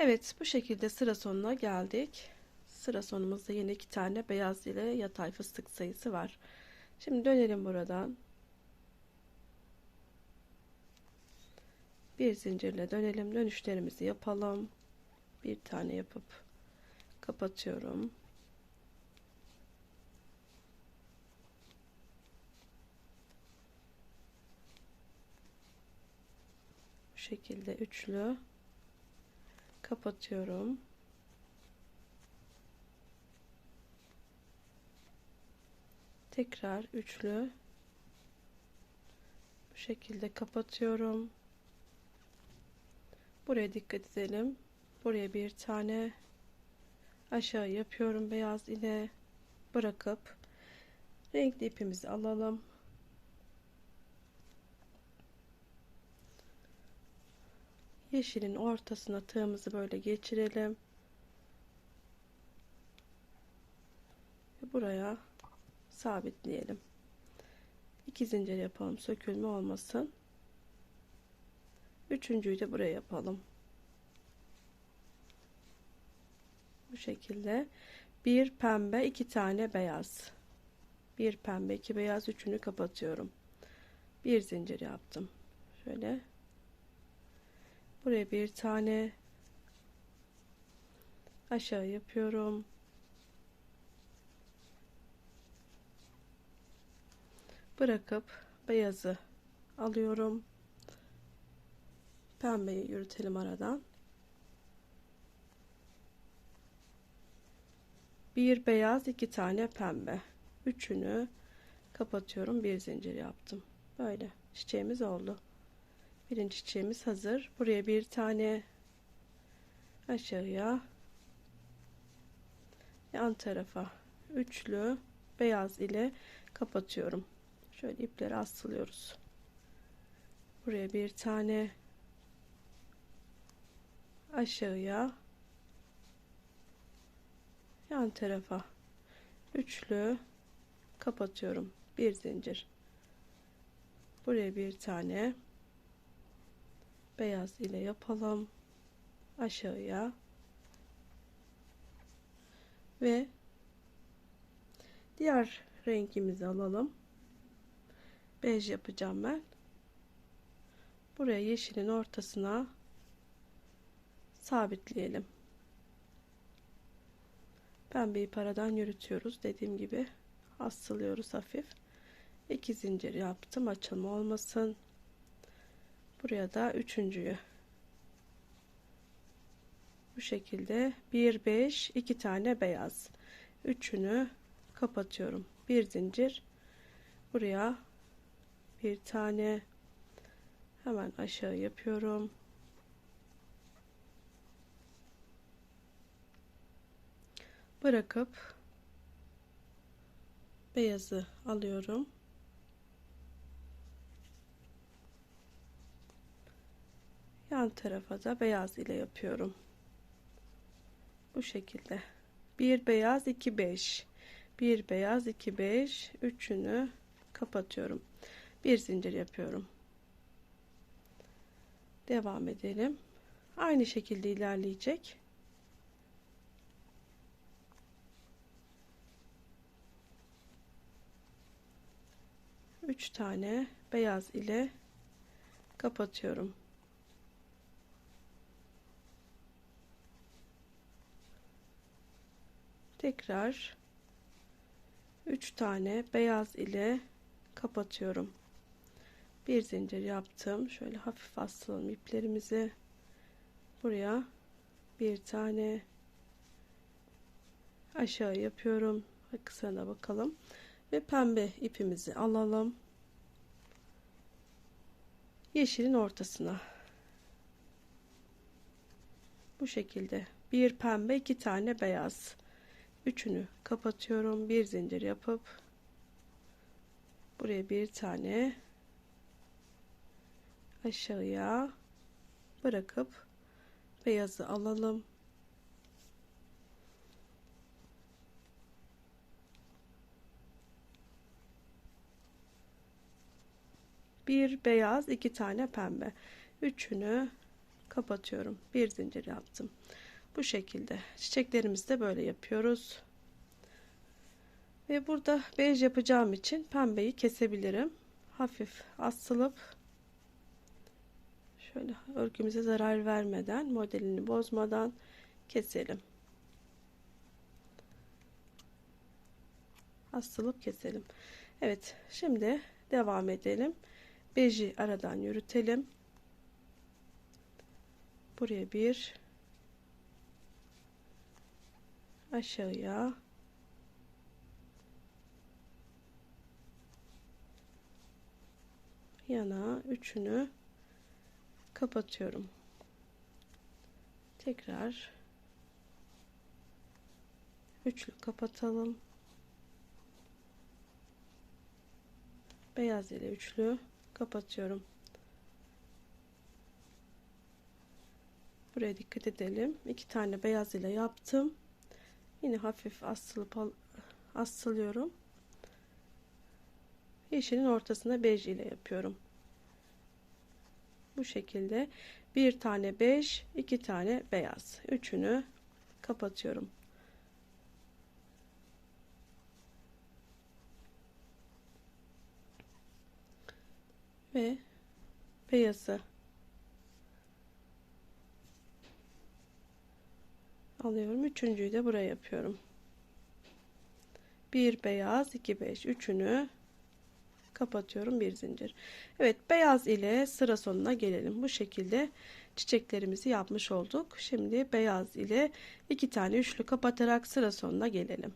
Evet bu şekilde sıra sonuna geldik. Sıra sonumuzda yine iki tane beyaz ile yatay fıstık sayısı var. Şimdi dönelim buradan. Bir zincirle dönelim. Dönüşlerimizi yapalım. Bir tane yapıp kapatıyorum. Bu şekilde üçlü kapatıyorum. Tekrar üçlü bu şekilde kapatıyorum. Buraya dikkat edelim. Buraya bir tane aşağı yapıyorum beyaz ile bırakıp renkli ipimizi alalım. Yeşilin ortasına tığımızı böyle geçirelim. Ve buraya sabitleyelim. İki zincir yapalım sökülme olmasın. Üçüncüyü de buraya yapalım. Bu şekilde bir pembe iki tane beyaz. Bir pembe iki beyaz üçünü kapatıyorum. Bir zincir yaptım. Şöyle buraya bir tane aşağı yapıyorum. Bırakıp beyazı alıyorum. Pembeyi yürütelim aradan. Bir beyaz, iki tane pembe. Üçünü kapatıyorum. Bir zincir yaptım. Böyle çiçeğimiz oldu. Birinci çiçeğimiz hazır. Buraya bir tane aşağıya yan tarafa üçlü beyaz ile kapatıyorum. Şöyle ipleri asılıyoruz. Buraya bir tane aşağıya yan tarafa üçlü kapatıyorum. Bir zincir. Buraya bir tane beyaz ile yapalım. Aşağıya ve diğer rengimizi alalım. Bej yapacağım ben. Buraya yeşilin ortasına sabitleyelim. Pembeyi paradan yürütüyoruz. Dediğim gibi asılıyoruz hafif. İki zincir yaptım. Açılma olmasın. Buraya da üçüncüyü. Bu şekilde 1 5 2 tane beyaz. Üçünü kapatıyorum. Bir zincir. Buraya bir tane. Hemen aşağı yapıyorum. Bırakıp beyazı alıyorum yan tarafa da beyaz ile yapıyorum. Bu şekilde. Bir beyaz iki beş. Bir beyaz iki beş. Üçünü kapatıyorum. Bir zincir yapıyorum. Devam edelim. Aynı şekilde ilerleyecek. Üç tane beyaz ile kapatıyorum tekrar 3 tane beyaz ile kapatıyorum. Bir zincir yaptım. Şöyle hafif aslalım iplerimizi. Buraya bir tane aşağı yapıyorum. Kısana bakalım. Ve pembe ipimizi alalım. Yeşilin ortasına. Bu şekilde bir pembe iki tane beyaz üçünü kapatıyorum bir zincir yapıp buraya bir tane aşağıya bırakıp beyazı alalım bir beyaz iki tane pembe üçünü kapatıyorum. Bir zincir yaptım. Bu şekilde. Çiçeklerimizi de böyle yapıyoruz. Ve burada bej yapacağım için pembeyi kesebilirim. Hafif asılıp şöyle örgümüze zarar vermeden, modelini bozmadan keselim. Asılıp keselim. Evet, şimdi devam edelim. Beji aradan yürütelim. Buraya bir aşağıya yana üçünü kapatıyorum. Tekrar üçlü kapatalım. Beyaz ile üçlü kapatıyorum. Buraya dikkat edelim. İki tane beyaz ile yaptım. Yine hafif asılıp asılıyorum. Yeşilin ortasına bej ile yapıyorum. Bu şekilde bir tane bej, iki tane beyaz. Üçünü kapatıyorum. Ve beyazı alıyorum. Üçüncüyü de buraya yapıyorum. Bir beyaz, iki beş. Üçünü kapatıyorum bir zincir. Evet beyaz ile sıra sonuna gelelim. Bu şekilde çiçeklerimizi yapmış olduk. Şimdi beyaz ile iki tane üçlü kapatarak sıra sonuna gelelim.